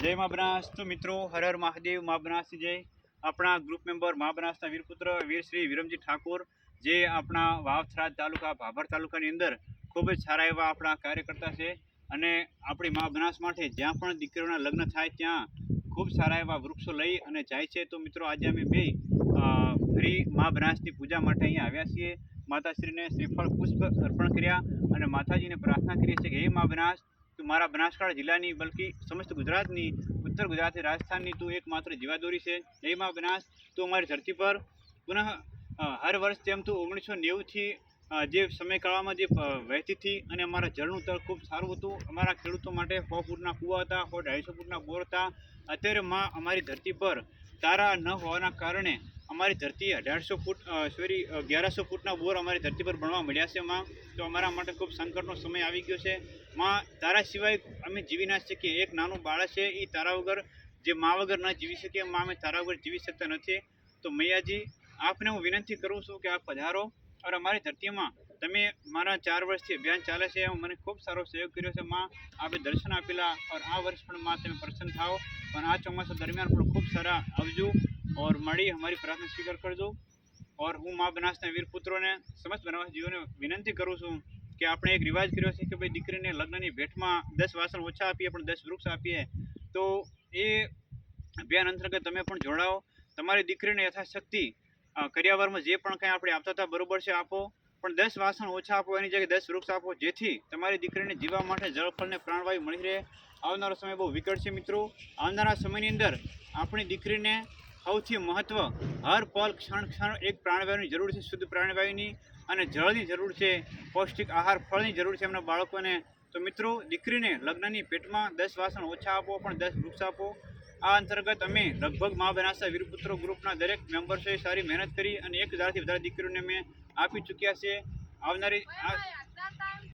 જય મા બનાસ. મિત્રો, હર હર મહાદેવ, મા બનાસની જય. આપણા ગ્રુપ મેમ્બર મા બનાસના વીરપુત્ર વીરશ્રી વિરમજી ઠાકોર, જે આપણા વાવથરા તાલુકા, ભાભર તાલુકાની અંદર ખૂબ જ સારા એવા આપણા કાર્યકર્તા છે. અને આપણી મા બનાસ માટે જ્યાં પણ દીકરીઓના લગ્ન થાય ત્યાં ખૂબ સારા એવા વૃક્ષો લઈ અને જાય છે. તો મિત્રો, આજે અમે બે ફ્રી મા બનાસની પૂજા માટે અહીંયા આવ્યા છીએ. માતાશ્રીને શ્રીફળ પુષ્પ અર્પણ કર્યા અને માતાજીને પ્રાર્થના કરીએ છીએ કે, હે મા બનાસ મારા બનાસકાંઠા જિલ્લાની, બલકી સમસ્ત ગુજરાતની, ઉત્તર ગુજરાતની રાજસ્થાનની તું એકમાત્ર જીવાદોરી છે. હે બનાસ. તું અમારી ધરતી પર પુનઃ હર વર્ષ તેમ તું ઓગણીસો નેવુંથી જે સમયગાળામાં જે વહેતી હતી અને અમારા જળનું તળ ખૂબ સારું હતું. અમારા ખેડૂતો માટે સો ફૂટના કૂવા હતા, સો અઢાઈસો ફૂટના બોર હતા. અત્યારે માં અમારી ધરતી પર તારા ન હોવાના કારણે અમારી ધરતી અઢારસો ફૂટ સોરી અગિયારસો ફૂટના બોર અમારી ધરતી પર ભણવા મળ્યા છે, માં. તો અમારા માટે ખૂબ સંકટનો સમય આવી ગયો છે. માં, તારા સિવાય અમે જીવી ના શકીએ. એક નાનું બાળક છે એ તારા વગર, જે મા વગર ન જીવી શકીએ માં, અમે તારા વગર જીવી શકતા નથી. તો મૈયાજી, આપને હું વિનંતી કરું છું કે આપ પધારો અને અમારી ધરતીમાં તમે મારા ચાર વર્ષથી અભિયાન ચાલે છે. એમાં મને ખૂબ સારો સહયોગ કર્યો છે, માં. આપે દર્શન આપેલા, ઓર આ વર્ષ પણ, માં, તમે પ્રસન્ન થાઓ. પણ આ ચોમાસા દરમિયાન પણ ખૂબ સારા આવજો. और मड़ी हमारी प्रार्थना स्वीकार कर दो और હું મા બનાસના વીર પુત્રોને સમસ્ત બનાસ જીવોને વિનંતી કરું છું કે આપણે એક રિવાજ કર્યો છે કે ભાઈ દીકરીને લગ્નની ભેટમાં દસ વાસણ ઓછા આપીએ, પણ દસ વૃક્ષ આપીએ, તો એ અભિયાન અંતર્ગત તમે પણ જોડાઓ. તમારી દીકરીને યથાશક્તિ કર્યાવરમાં જે પણ કંઈ આપણે આપતા હતા બરોબર છે આપો, પણ દસ વાસણ ઓછા આપો, એની જગ્યાએ દસ વૃક્ષ આપો, જેથી તમારી દીકરીને જીવવા માટે જળફળને પ્રાણવાયુ મળી રહે. આવનારો સમય બહુ વિકટ છે મિત્રો. આવનારા સમયની અંદર આપણી દીકરીને સૌથી મહત્ત્વ હર પલ ક્ષણ ક્ષણ એક પ્રાણવાયુની જરૂર છે, શુદ્ધ પ્રાણવાયુની અને જળની જરૂર છે, પૌષ્ટિક આહાર, ફળની જરૂર છે એમના બાળકોને. તો મિત્રો, દીકરીને લગ્નની પેટમાં દસ વાસણ ઓછા આપો, પણ દસ વૃક્ષ આપો. આ અંતર્ગત અમે લગભગ મા બનાસા વીરપુત્રો ગ્રુપના દરેક મેમ્બર્સોએ સારી મહેનત કરી અને એક હજારથી વધારે દીકરીઓને અમે આપી ચૂક્યા છે. આવનારી આ